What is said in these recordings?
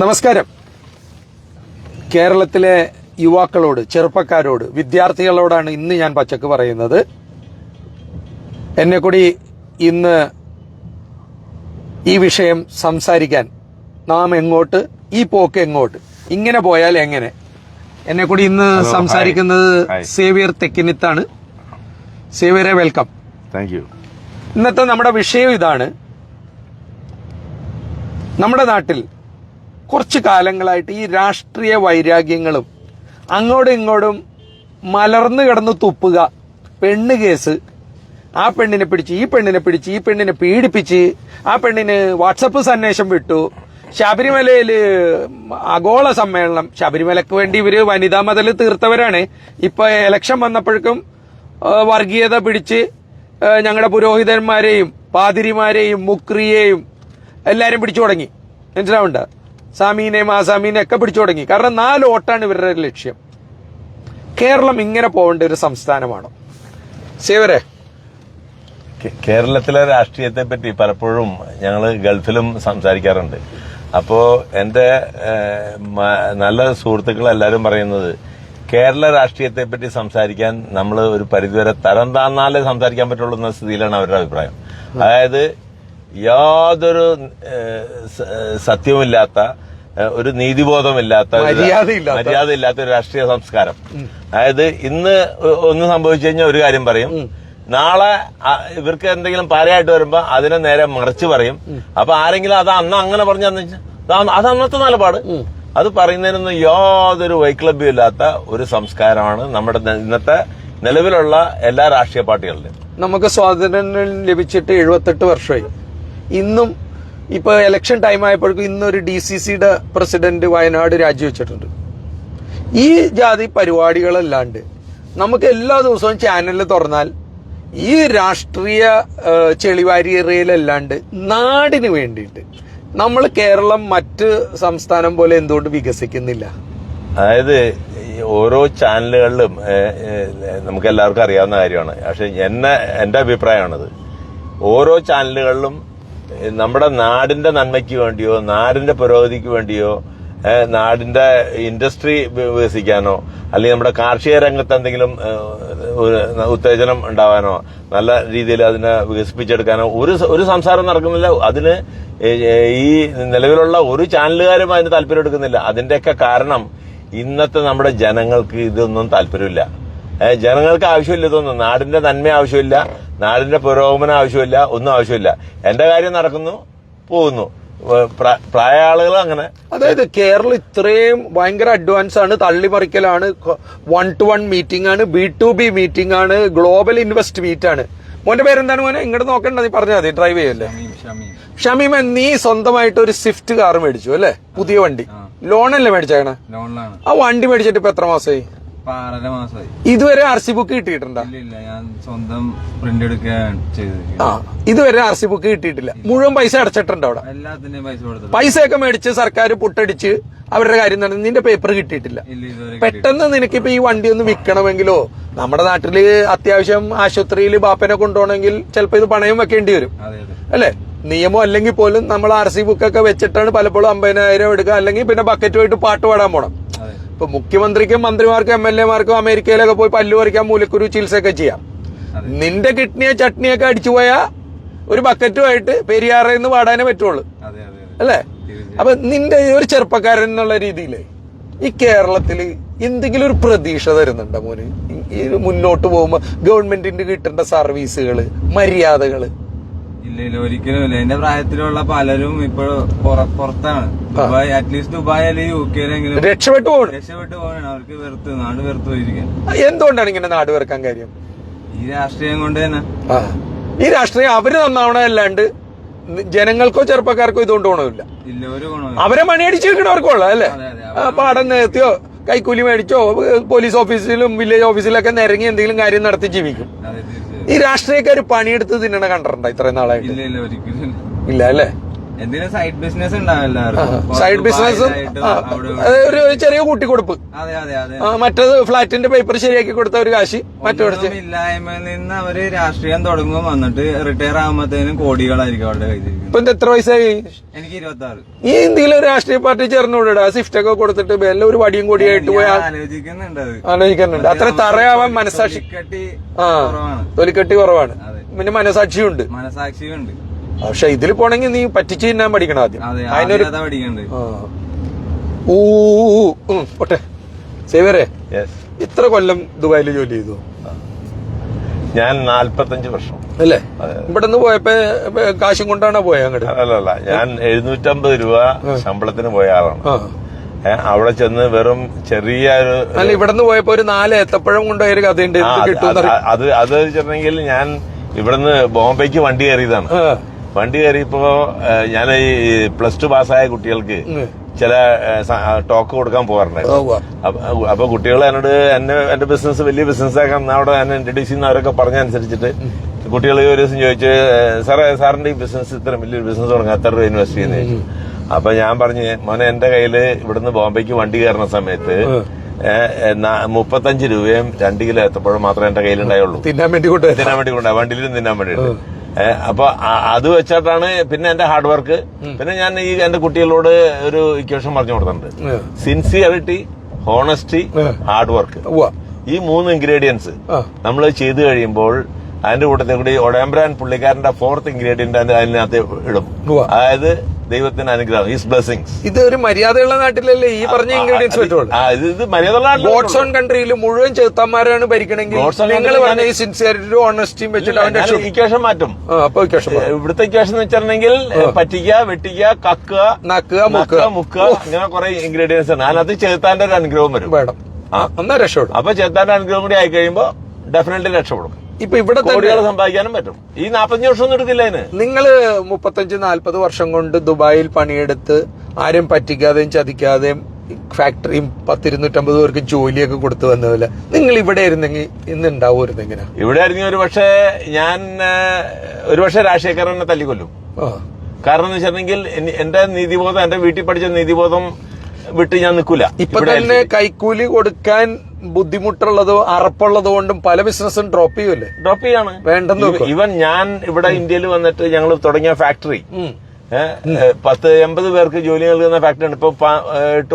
നമസ്കാരം. കേരളത്തിലെ യുവാക്കളോട് ചെറുപ്പക്കാരോട് വിദ്യാർത്ഥികളോടാണ് ഇന്ന് ഞാൻ പച്ചക്ക് പറയുന്നത്. എന്നെ കൂടി ഇന്ന് ഈ വിഷയം സംസാരിക്കാൻ നാം എങ്ങോട്ട് ഈ പോക്ക് എങ്ങോട്ട് ഇങ്ങനെ പോയാൽ എങ്ങനെ? എന്നെ കൂടി ഇന്ന് സംസാരിക്കുന്നത് സേവിയർ തെക്കിനിത്താണ്. സേവിയറെ വെൽക്കം. താങ്ക് യു ഇന്നത്തെ നമ്മുടെ വിഷയം ഇതാണ്. നമ്മുടെ നാട്ടിൽ കുറച്ച് കാലങ്ങളായിട്ട് ഈ രാഷ്ട്രീയ വൈരാഗ്യങ്ങളും അങ്ങോട്ടും ഇങ്ങോട്ടും മലർന്നു കിടന്ന് തുപ്പുക പെണ്ണ് കേസ്. ആ പെണ്ണിനെ പിടിച്ച് ഈ പെണ്ണിനെ പിടിച്ച് ഈ പെണ്ണിനെ പീഡിപ്പിച്ച് ആ പെണ്ണിന് വാട്സപ്പ് സന്ദേശം വിട്ടു. ശബരിമലയിൽ ആഗോള സമ്മേളനം ശബരിമലക്ക് വേണ്ടി ഇവർ വനിതാ മതൽ തീർത്തവരാണ്. ഇപ്പൊ ഇലക്ഷൻ വന്നപ്പോഴേക്കും വർഗീയത പിടിച്ച് ഞങ്ങളുടെ പുരോഹിതന്മാരെയും പാതിരിമാരെയും മുക്രിയെയും എല്ലാരും പിടിച്ചു തുടങ്ങി. മനസ്സിലാവുണ്ട സാമീനെയും ആസാമീനെയും ഒക്കെ പിടിച്ചു തുടങ്ങി. കാരണം നാല് വോട്ടാണ് ഇവരുടെ ലക്ഷ്യം. കേരളം ഇങ്ങനെ പോകേണ്ട ഒരു സംസ്ഥാനമാണ്. സേവരെ. കേരളത്തിലെ രാഷ്ട്രീയത്തെ പറ്റി പലപ്പോഴും ഞങ്ങൾ ഗൾഫിലും സംസാരിക്കാറുണ്ട്. അപ്പോ എന്റെ നല്ല സുഹൃത്തുക്കൾ എല്ലാവരും പറയുന്നത് കേരള രാഷ്ട്രീയത്തെ പറ്റി സംസാരിക്കാൻ നമ്മൾ ഒരു പരിധിവരെ തരം താന്നാലേ സംസാരിക്കാൻ പറ്റുള്ളൂ എന്ന സ്ഥിതിയിലാണ് അവരുടെ അഭിപ്രായം. അതായത് യാതൊരു സത്യമില്ലാത്ത സത്യവുമില്ലാത്ത ഒരു നീതിബോധമില്ലാത്ത മര്യാദ മര്യാദയില്ലാത്ത. ഒരു രാഷ്ട്രീയ സംസ്കാരം. അതായത് ഇന്ന് ഒന്ന് സംഭവിച്ചു കഴിഞ്ഞാൽ ഒരു കാര്യം പറയും. നാളെ ഇവർക്ക് എന്തെങ്കിലും പാരയായിട്ട് വരുമ്പോ അതിനെ നേരെ മറിച്ച് പറയും. അപ്പൊ ആരെങ്കിലും അത് അന്ന് അങ്ങനെ പറഞ്ഞാൽ വെച്ചാൽ അത് അന്നത്തെ നിലപാട്. അത് പറയുന്നതിനൊന്നും യാതൊരു വൈക്ലഭ്യം ഇല്ലാത്ത ഒരു സംസ്കാരമാണ് നമ്മുടെ ഇന്നത്തെ നിലവിലുള്ള എല്ലാ രാഷ്ട്രീയ പാർട്ടികളിലും നമുക്ക് സ്വാതന്ത്ര്യം ലഭിച്ചിട്ട് എഴുപത്തെട്ട് വർഷമായി. ഇന്നും ഇപ്പൊ ഇലക്ഷൻ ടൈം ആയപ്പോഴേക്കും ഇന്നൊരു ഡി സി സിയുടെ പ്രസിഡന്റ് വയനാട് രാജിവെച്ചിട്ടുണ്ട്. ഈ ജാതി പരിപാടികളല്ലാണ്ട് നമുക്ക് എല്ലാ ദിവസവും ചാനലിൽ തുറന്നാൽ ഈ രാഷ്ട്രീയ ചെളിവാരിയറയിലല്ലാണ്ട് നാടിന് വേണ്ടിയിട്ട് നമ്മൾ കേരളം മറ്റ് സംസ്ഥാനം പോലെ എന്തുകൊണ്ട് വികസിക്കുന്നില്ല? അതായത് ഓരോ ചാനലുകളിലും നമുക്ക് എല്ലാവർക്കും അറിയാവുന്ന കാര്യമാണ്. പക്ഷെ എന്നെ എന്റെ അഭിപ്രായമാണത്. ഓരോ ചാനലുകളിലും നമ്മുടെ നാടിന്റെ നന്മയ്ക്ക് വേണ്ടിയോ നാടിന്റെ പുരോഗതിക്ക് വേണ്ടിയോ നാടിന്റെ ഇൻഡസ്ട്രി വികസിക്കാനോ അല്ലെങ്കിൽ നമ്മുടെ കാർഷിക രംഗത്ത് എന്തെങ്കിലും ഉത്തേജനം ഉണ്ടാവാനോ നല്ല രീതിയിൽ അതിനെ വികസിപ്പിച്ചെടുക്കാനോ ഒരു ഒരു സംസാരം നടക്കുന്നില്ല. അതിന് ഈ നിലവിലുള്ള ഒരു ചാനലുകാരും അതിന് താല്പര്യം എടുക്കുന്നില്ല. അതിന്റെയൊക്കെ കാരണം ഇന്നത്തെ നമ്മുടെ ജനങ്ങൾക്ക് ഇതൊന്നും താല്പര്യമില്ല. ജനങ്ങൾക്ക് ആവശ്യമില്ല ഇതൊന്നും. നാടിന്റെ നന്മ ആവശ്യമില്ല നാടിന്റെ പുരോഗമനം ആവശ്യമില്ല ഒന്നും ആവശ്യമില്ല. എന്റെ കാര്യം നടക്കുന്നു പോകുന്നു. പ്രായ ആളുകൾ അങ്ങനെ. അതായത് കേരളം ഇത്രയും ഭയങ്കര അഡ്വാൻസ് ആണ് തള്ളിമറിക്കലാണ് വൺ ടു വൺ മീറ്റിംഗ് ആണ് ബി ടു ബി മീറ്റിംഗ് ആണ് ഗ്ലോബൽ ഇൻവെസ്റ്റ് മീറ്റ് ആണ്. മോന്റെ പേരെന്താണ് മോനെ? ഇങ്ങോട്ട് നോക്കണ്ട നീ പറഞ്ഞാൽ മതി ഡ്രൈവ് ചെയ്യല്ലേ? ഷമീമ നീ സ്വന്തമായിട്ട് ഒരു സ്വിഫ്റ്റ് കാർ മേടിച്ചു അല്ലേ? പുതിയ വണ്ടി. ലോണല്ലേ മേടിച്ചേക്കണേ? ആ വണ്ടി മേടിച്ചിട്ട് ഇപ്പൊ എത്ര മാസമായി ആറര മാസമായി ഇതുവരെ ആർ സി ബുക്ക് കിട്ടിയിട്ടുണ്ടോ? ഇല്ല ഞാൻ സ്വന്തം പ്രിന്റ് എടുക്കാൻ ആ ഇതുവരെ ആർ സി ബുക്ക് കിട്ടിയിട്ടില്ല. മുഴുവൻ പൈസ അടച്ചിട്ടുണ്ടോ അവിടെ. എല്ലാത്തിന്റെയും പൈസ കൊടുത്തു പൈസയൊക്കെ മേടിച്ച് സർക്കാർ പുട്ടടിച്ച് അവരുടെ കാര്യം നടന്നു നിന്റെ പേപ്പർ കിട്ടിയിട്ടില്ല. ഇല്ല ഇതുവരെ പെട്ടെന്ന് നിനക്കിപ്പോ ഈ വണ്ടി ഒന്ന് വിൽക്കണമെങ്കിലോ? നമ്മുടെ നാട്ടിൽ അത്യാവശ്യം ആശുപത്രിയിൽ ബാപ്പനെ കൊണ്ടുപോകണമെങ്കിൽ ചിലപ്പോ ഇത് പണയം വെക്കേണ്ടി വരും. അതെ അതെ. അല്ലെ? നിയമം അല്ലെങ്കിൽ പോലും നമ്മൾ ആർ സി ബുക്ക് ഒക്കെ വെച്ചിട്ടാണ് പലപ്പോഴും അമ്പതിനായിരം എടുക്കുക. അല്ലെങ്കിൽ പിന്നെ ബക്കറ്റുമായിട്ട് പാട്ട് പാടാൻ പോണം. അതെ ഇപ്പൊ മുഖ്യമന്ത്രിക്കും മന്ത്രിമാർക്കും എം എൽ എമാർക്കും അമേരിക്കയിലൊക്കെ പോയി പല്ലു പറിക്കാൻ മൂലക്കുരു ചികിത്സയൊക്കെ ചെയ്യാം. നിന്റെ കിഡ്നിയോ ചട്നിയൊക്കെ അടിച്ചു പോയാൽ ഒരു ബക്കറ്റുമായിട്ട് പെരിയാറിൽ നിന്ന് പാടാനേ പറ്റുള്ളൂ. അല്ലേ. അപ്പൊ നിന്റെ ഒരു ചെറുപ്പക്കാരൻ എന്നുള്ള രീതിയിൽ ഈ കേരളത്തിൽ എന്തെങ്കിലും ഒരു പ്രതീക്ഷ തരുന്നുണ്ടോ മോന്? മുന്നോട്ട് പോകുമ്പോ ഗവൺമെന്റിന്റെ കിട്ടേണ്ട സർവീസുകൾ മര്യാദകൾ? ഇല്ല ഇല്ല ഒരിക്കലും ഇല്ല. എന്റെ പ്രായത്തിലുള്ള പലരും ഇപ്പൊ പുറത്താണ്. ദുബായ് അറ്റ്ലീസ്റ്റ് ദുബായ് അല്ലെങ്കിൽ യു കെയിലെങ്കിലും രക്ഷപ്പെട്ടു പോകണം രക്ഷപ്പെട്ടു പോകണം അവർക്ക് വെറുത്ത് നാട് വെറുത്ത് പോയിരിക്കാൻ എന്തുകൊണ്ടാണ് ഇങ്ങനെ നാട് വെറുക്കാൻ കാര്യം? ഈ രാഷ്ട്രീയം കൊണ്ട് തന്നെ. ഈ രാഷ്ട്രീയം അവർ നന്നാവണമല്ലാണ്ട് ജനങ്ങൾക്കോ ചെറുപ്പക്കാർക്കോ ഇതുകൊണ്ട് ഗുണമില്ല. ഇല്ല അവരെ മണിയടിച്ചിരിക്കണവർക്കോ ഉള്ള അല്ലേ. പാടം നിർത്തിയോ കൈക്കൂലി മേടിച്ചോ പോലീസ് ഓഫീസിലും വില്ലേജ് ഓഫീസിലൊക്കെ നിരങ്ങി എന്തെങ്കിലും കാര്യം നടത്തി ജീവിക്കും. ഈ രാഷ്ട്രീയക്കാർ പണിയെടുത്ത് തിന്നണ കണ്ടിട്ടുണ്ടോ ഇത്രയും നാളായിട്ട്? ഇല്ല അല്ലേ? സൈഡ് ബിസിനസ്സും. ഒരു ചെറിയ കൂട്ടിക്കൊടുപ്പ്. മറ്റത് ഫ്ലാറ്റിന്റെ പേപ്പർ ശരിയാക്കി കൊടുത്ത ഒരു കാശ് ഒന്നും ഇല്ലായ്മയിൽ നിന്ന് അവർ രാഷ്ട്രീയം തുടങ്ങും. വന്നിട്ട് റിട്ടയർ ആകുമ്പോഴത്തേനും കോടികളായിരിക്കും അവരുടെ കയ്യിൽ ഇപ്പൊ എത്ര വയസ്സായി എനിക്ക് ഇരുപത്തി ആറ് ഈ എന്തെങ്കിലും ഒരു രാഷ്ട്രീയ പാർട്ടി ചേർന്നുകൂടാ സ്വിഫ്റ്റ് ഒക്കെ കൊടുത്തിട്ട് എല്ലാം ഒരു വടിയും കൂടിയായിട്ട് പോയി ആലോചിക്കുന്നുണ്ട് അത്. ആലോചിക്കാനുണ്ട് അത്ര തറയാവാൻ മനസാക്ഷി തൊലിക്കട്ടി ആ കുറവാണ്. തൊലിക്കെട്ടി കുറവാണ്. അതെ. പിന്നെ മനസാക്ഷിയുണ്ട്. മനസാക്ഷിയുണ്ട്. പക്ഷെ ഇതിൽ പോണെങ്കിൽ നീ പറ്റിച്ച് തിന്നാൻ പഠിക്കണം ആദ്യം. അതെ അതിനൊരു ഓട്ടെ സേവരെ യെസ് ഇത്ര കൊല്ലം ദുബായിൽ ജോലി ചെയ്തു? ഞാൻ നാല്പത്തഞ്ച് വർഷം. അല്ലേ? ഇവിടുന്ന് പോയപ്പോ കാശും കൊണ്ടാണോ പോയത് അങ്ങോട്ട് അല്ലല്ല ഞാൻ എഴുന്നൂറ്റമ്പത് രൂപ ശമ്പളത്തിന് പോയ ആളാണ്. ആ. അവിടെ ചെന്ന് വെറും ചെറിയ ഒരു അല്ല ഇവിടുന്ന് പോയപ്പോ ഒരു നാല് ഏത്തപ്പഴം കൊണ്ടുപോയ ഒരു കഥയുണ്ട്. അത് അത് വെച്ചിട്ടുണ്ടെങ്കിൽ ഞാൻ ഇവിടുന്ന് ബോംബെക്ക് വണ്ടി കയറിയതാണ്. വണ്ടി കയറിയപ്പോ ഞാൻ ഈ പ്ലസ് ടു പാസ്സായ കുട്ടികൾക്ക് ചില ടോക്ക് കൊടുക്കാൻ പോകാറുണ്ടായിരുന്നു അപ്പൊ- കുട്ടികൾ എന്നോട് എന്നെ എന്റെ ബിസിനസ് വലിയ ബിസിനസ് ആക്കാൻ അവിടെ എന്നെ ഇൻട്രൊഡ്യൂസ് ചെയ്യുന്നവരൊക്കെ പറഞ്ഞനുസരിച്ചിട്ട് കുട്ടികൾ ഒരു ദിവസം ചോദിച്ചു സാറേ സാറിന്റെ ഈ ബിസിനസ് ഇത്ര വലിയൊരു ബിസിനസ് തുടങ്ങാൻ എത്ര രൂപ ഇൻവെസ്റ്റ് ചെയ്യുന്ന? ചോദിച്ചു അപ്പൊ ഞാൻ പറഞ്ഞു മോനെ എന്റെ കയ്യിൽ ഇവിടുന്ന് ബോംബെക്ക് വണ്ടി കയറുന്ന സമയത്ത് മുപ്പത്തഞ്ച് രൂപയും രണ്ട് കിലോ എത്തപ്പോഴും മാത്രമേ എന്റെ കയ്യിലുണ്ടായുള്ളൂ. തിന്നാൻ വേണ്ടി കൊണ്ടുപോയി തിന്നാൻ വേണ്ടി കൊണ്ടുപോയി. വണ്ടിയിലും തിന്നാൻ വേണ്ടിയിട്ട്. അപ്പൊ അത് വെച്ചിട്ടാണ് പിന്നെ എന്റെ ഹാർഡ് വർക്ക് പിന്നെ ഞാൻ ഈ എന്റെ കുട്ടികളോട് ഒരു ഇക്വേഷൻ പറഞ്ഞു കൊടുത്തിട്ടുണ്ട്. Sincerity honesty hard work. ഈ മൂന്ന് ഇൻഗ്രീഡിയൻസ് നമ്മൾ ചെയ്തു കഴിയുമ്പോൾ അതിന്റെ കൂട്ടത്തിൽ കൂടി ഒടയമ്പ്രാൻ പുള്ളിക്കാരന്റെ ഫോർത്ത് ഇൻഗ്രീഡിയന്റ് അതിനകത്ത് ഇടും. അതായത് ദൈവത്തിന്റെ അനുഗ്രഹം. ഈസ് ബ്ലെസിംഗ്സ് ഇത് ഒരു മര്യാദയുള്ള നാട്ടിലല്ലേ? ഈ പറഞ്ഞ ഇൻഗ്രീഡിയൻസ് പറ്റുള്ളൂ. ഇത് ഇത് മര്യാദ ഗോഡ്സ് ഓൺ കൺട്രിയിൽ മുഴുവൻ ചെറുത്തന്മാരാണ് ഭരിക്കണമെങ്കിൽ നിങ്ങൾ പറഞ്ഞ ഈ സിൻസിയറിറ്റി ഓണസ്റ്റിയും വെച്ചിട്ട് അവന്റെ ഇക്വേഷൻ മാറ്റും. അപ്പൊ വിശ്വാസം ഇവിടുത്തെ ഇക്വേഷൻ എന്ന് വെച്ചിട്ടുണ്ടെങ്കിൽ പറ്റിക്കുക വെട്ടിക്കുക കക്കുക നക്കുക മുക്കുക. മുക്കുക ഇങ്ങനെ കുറെ ഇൻഗ്രീഡിയൻസ് ആണ്. അതിനകത്ത് ചെറുത്താന്റെ ഒരു അനുഗ്രഹം വരും. വേണം. ആ, എന്നാ രക്ഷപ്പെടും. അപ്പൊ ചെറുത്താന്റെ അനുഗ്രഹം കൂടി ആയി കഴിയുമ്പോ ഡെഫിനറ്റ്ലി രക്ഷപ്പെടും. ഇപ്പൊ ഇവിടെ തന്നെ കോടികൾ സമ്പാദിക്കാനും പറ്റും. ഈ നാപ്പത്തഞ്ച് വർഷം ഒന്നും എടുക്കില്ല അതിന്. നിങ്ങൾ മുപ്പത്തഞ്ച് നാല്പത് വർഷം കൊണ്ട് ദുബായിൽ പണിയെടുത്ത് ആരും പറ്റിക്കാതെയും ചതിക്കാതെയും ഫാക്ടറിയും പത്തിരുന്നൂറ്റമ്പത് പേർക്ക് ജോലിയൊക്കെ കൊടുത്തു വന്നതല്ല? നിങ്ങൾ ഇവിടെ ഇരുന്നെങ്കിൽ ഇന്ന് ഉണ്ടാവുമായിരുന്നു എങ്ങനെ? ഇവിടെ ആയിരുന്നു ഒരു പക്ഷേ ഞാൻ ഒരു പക്ഷേ രാജശേഖരനെ തല്ലിക്കൊല്ലും. കാരണം എന്ന് വെച്ചിട്ടുണ്ടെങ്കിൽ എനി- എന്റെ നീതിബോധം എന്റെ വീട്ടിൽ പഠിച്ച നീതിബോധം വിട്ട് ഞാൻ നിൽക്കൂല. ഇപ്പൊ തന്നെ കൈക്കൂലി കൊടുക്കാൻ ബുദ്ധിമുട്ടുള്ളതോ അറപ്പുള്ളതോ കൊണ്ടും പല ബിസിനസ്സും ഡ്രോപ്പ് ചെയ്യൂലേ ഡ്രോപ്പ് ചെയ്യാണ്. വേണ്ടെന്ന് ഇവ- ഇവൻ ഞാൻ ഇവിടെ ഇന്ത്യയിൽ വന്നിട്ട് ഞങ്ങൾ തുടങ്ങിയ ഫാക്ടറി പത്ത് എൺപത് പേർക്ക് ജോലി നൽകുന്ന ഫാക്ടറിയാണ് ഇപ്പൊ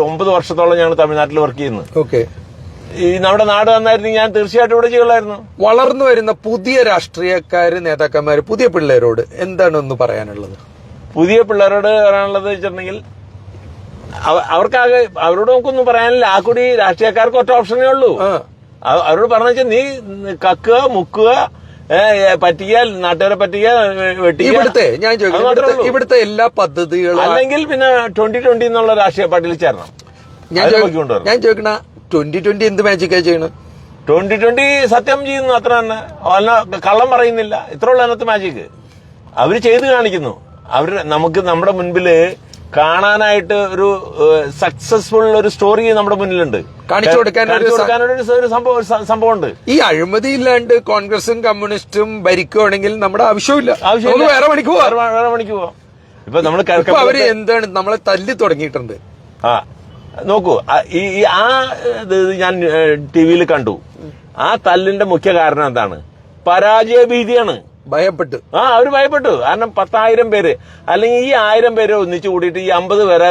ഒമ്പത് വർഷത്തോളം ഞങ്ങൾ തമിഴ്നാട്ടിൽ വർക്ക് ചെയ്യുന്നു. ഓക്കെ. ഈ നമ്മുടെ നാട് വന്നായിരുന്നു ഞാൻ തീർച്ചയായിട്ടും ഇവിടെ ചെയ്യുള്ളായിരുന്നു. വളർന്നു വരുന്ന പുതിയ രാഷ്ട്രീയക്കാര് നേതാക്കന്മാര് പുതിയ പിള്ളേരോട് എന്താണ് ഒന്ന് പറയാനുള്ളത്? പുതിയ പിള്ളേരോട് പറയാനുള്ളത് വെച്ചിട്ടുണ്ടെങ്കിൽ അവർക്കാകെ അവരോട് നമുക്കൊന്നും പറയാനില്ല. ആ കൂടി രാഷ്ട്രീയക്കാർക്ക് ഒറ്റ ഓപ്ഷനേ ഉള്ളൂ. അവരോട് പറഞ്ഞ വെച്ചാൽ നീ കക്കുക മുക്കുക പറ്റിയാൽ നാട്ടുകാരെ പറ്റിയാൽ ഇവിടുത്തെ ഞാൻ ചോദിക്കാം ഇവിടുത്തെ എല്ലാ പദ്ധതികളും അല്ലെങ്കിൽ പിന്നെ ട്വന്റി ട്വന്റി എന്നുള്ള രാഷ്ട്രീയ പാർട്ടിയിൽ ചേരണം. ഞാൻ. ഞാൻ ചോദിക്കണ ട്വന്റി ട്വന്റി എന്ത് മാജിക്കാ ചെയ്യണം? ട്വന്റി ട്വന്റി സത്യം ചെയ്യുന്നു അത്ര തന്നെ. അല്ല കള്ളം പറയുന്നില്ല. ഇത്ര ഉള്ള അതിനകത്ത് മാജിക്ക് അവർ ചെയ്ത് കാണിക്കുന്നു. അവർ നമുക്ക് നമ്മുടെ മുൻപിൽ കാണാനായിട്ട് ഒരു സക്സസ്ഫുൾ ഒരു സ്റ്റോറി നമ്മുടെ മുന്നിലുണ്ട്. കാണിച്ചു കൊടുക്കാൻ ഒരു സംഭവം സംഭവമുണ്ട്. ഈ അഴിമതി ഇല്ലാണ്ട് കോൺഗ്രസും കമ്മ്യൂണിസ്റ്റും ഭരിക്കുവാണെങ്കിൽ നമ്മുടെ ആവശ്യമില്ല. ആവശ്യമില്ല. വേറെ പണിക്ക് പോവാം. വേറെ- മണിക്ക് പണിക്ക് പോവാം. ഇപ്പൊ നമ്മൾ അവർ എന്താണ് നമ്മളെ തല്ലി തുടങ്ങിയിട്ടുണ്ട്. ആ നോക്കൂ. ഈ ഈ ആ ഞാൻ ടി വിയിൽ കണ്ടു. ആ തല്ലിന്റെ മുഖ്യ കാരണം എന്താണ്? പരാജയ ഭീതിയാണ് ഭയപ്പെട്ട്. ആ അവർ ഭയപ്പെട്ടു. കാരണം പത്തായിരം പേര് അല്ലെങ്കിൽ ഈ ആയിരം പേര് ഒന്നിച്ചു കൂടിയിട്ട് ഈ അമ്പത് പേരെ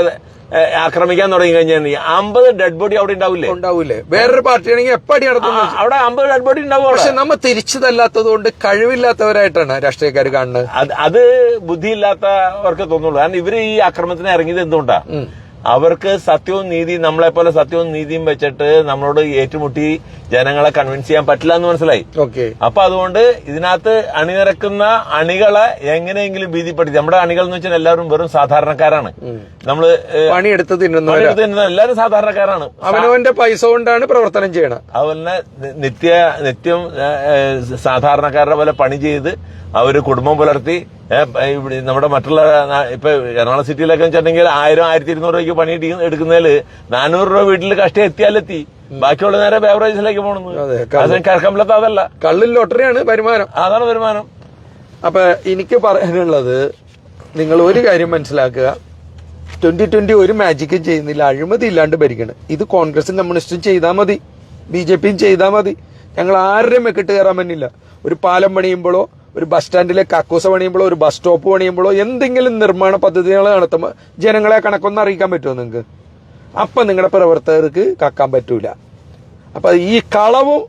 ആക്രമിക്കാൻ തുടങ്ങി കഴിഞ്ഞാൽ അമ്പത് ഡെഡ് ബോഡി അവിടെ ഉണ്ടാവില്ലേ? ഉണ്ടാവില്ലേ വേറൊരു പാർട്ടിയാണെങ്കിൽ എപ്പടി നടത്തും അവിടെ അമ്പത് ഡെഡ് ബോഡി ഉണ്ടാവും. പക്ഷെ നമ്മ തിരിച്ചതല്ലാത്തത് കൊണ്ട് കഴിവില്ലാത്തവരായിട്ടാണ് രാഷ്ട്രീയക്കാർ കാണുന്നത്. അത് ബുദ്ധിയില്ലാത്തവർക്ക് തോന്നുള്ളൂ. കാരണം ഇവർ ഈ ആക്രമണത്തിന് ഇറങ്ങിയത് എന്തുകൊണ്ടാ? അവർക്ക് സത്യവും നീതിയും നമ്മളെപ്പോലെ സത്യവും നീതിയും വെച്ചിട്ട് നമ്മളോട് ഏറ്റുമുട്ടി ജനങ്ങളെ കൺവിൻസ് ചെയ്യാൻ പറ്റില്ല എന്ന് മനസ്സിലായി. ഓക്കെ. അപ്പൊ അതുകൊണ്ട് ഇതിനകത്ത് അണിനിരക്കുന്ന അണികളെ എങ്ങനെയെങ്കിലും ഭീതിപ്പെടുത്തി നമ്മുടെ അണികൾ എന്ന് വെച്ചാൽ എല്ലാവരും വെറും സാധാരണക്കാരാണ്. നമ്മൾ പണിയെടുത്ത് തിന്നുന്ന എല്ലാവരും സാധാരണക്കാരാണ്. അവനവന്റെ പൈസ കൊണ്ടാണ് പ്രവർത്തനം ചെയ്യണം അതുപോലെ നിത്യ നിത്യം സാധാരണക്കാരുടെ പോലെ പണി ചെയ്ത് അവർ കുടുംബം പുലർത്തി നമ്മുടെ മറ്റുള്ള ഇപ്പൊ എറണാകുളം സിറ്റിയിലൊക്കെ വെച്ചിട്ടുണ്ടെങ്കിൽ ആയിരം ആയിരത്തി ഇരുന്നൂറ് രൂപയ്ക്ക് പണി എടുക്കുന്നതിൽ നാനൂറ് രൂപ വീട്ടിൽ കഷ്ടം എത്തിയാലെത്തി. ബാക്കിയുള്ള നേരെ ബേവറേജിലേക്ക് പോകണമെന്ന് കള്ള്. അതല്ല. കള്ളിൽ ലോട്ടറിയാണ് വരുമാനം. അതാണ് വരുമാനം. അപ്പൊ എനിക്ക് പറയാനുള്ളത് നിങ്ങൾ ഒരു കാര്യം മനസ്സിലാക്കുക. ട്വന്റി ട്വന്റി ഒരു മാജിക്കും ചെയ്യുന്നില്ല. അഴിമതി ഇല്ലാണ്ട് ഭരിക്കണം. ഇത് കോൺഗ്രസും കമ്മ്യൂണിസ്റ്റും ചെയ്താൽ മതി. ബി ജെ പിയും ചെയ്താൽ മതി. ഞങ്ങൾ ആരുടെയും മെക്കിട്ട് കയറാൻ പറ്റില്ല. ഒരു പാലം പണിയുമ്പോഴോ ഒരു ബസ് സ്റ്റാൻഡിലെ കക്കൂസ പണിയുമ്പോഴോ ഒരു ബസ് സ്റ്റോപ്പ് പണിയുമ്പോഴോ എന്തെങ്കിലും നിർമ്മാണ പദ്ധതികൾ നടത്തുമ്പോൾ ജനങ്ങളെ കണക്കൊന്നും അറിയിക്കാൻ പറ്റുമോ നിങ്ങൾക്ക് അപ്പൊ നിങ്ങളുടെ പ്രവർത്തകർക്ക് കാക്കാൻ പറ്റൂല. അപ്പൊ ഈ കളവും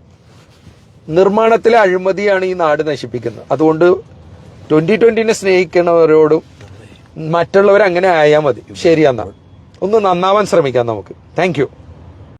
നിർമ്മാണത്തിലെ അഴിമതിയാണ് ഈ നാട് നശിപ്പിക്കുന്നത്. അതുകൊണ്ട് ട്വന്റി ട്വന്റിനെ സ്നേഹിക്കുന്നവരോടും മറ്റുള്ളവർ അങ്ങനെ ആയാൽ മതി. ശരി എന്നാ ഒന്ന് നന്നാവാൻ ശ്രമിക്കാം നമുക്ക്. താങ്ക്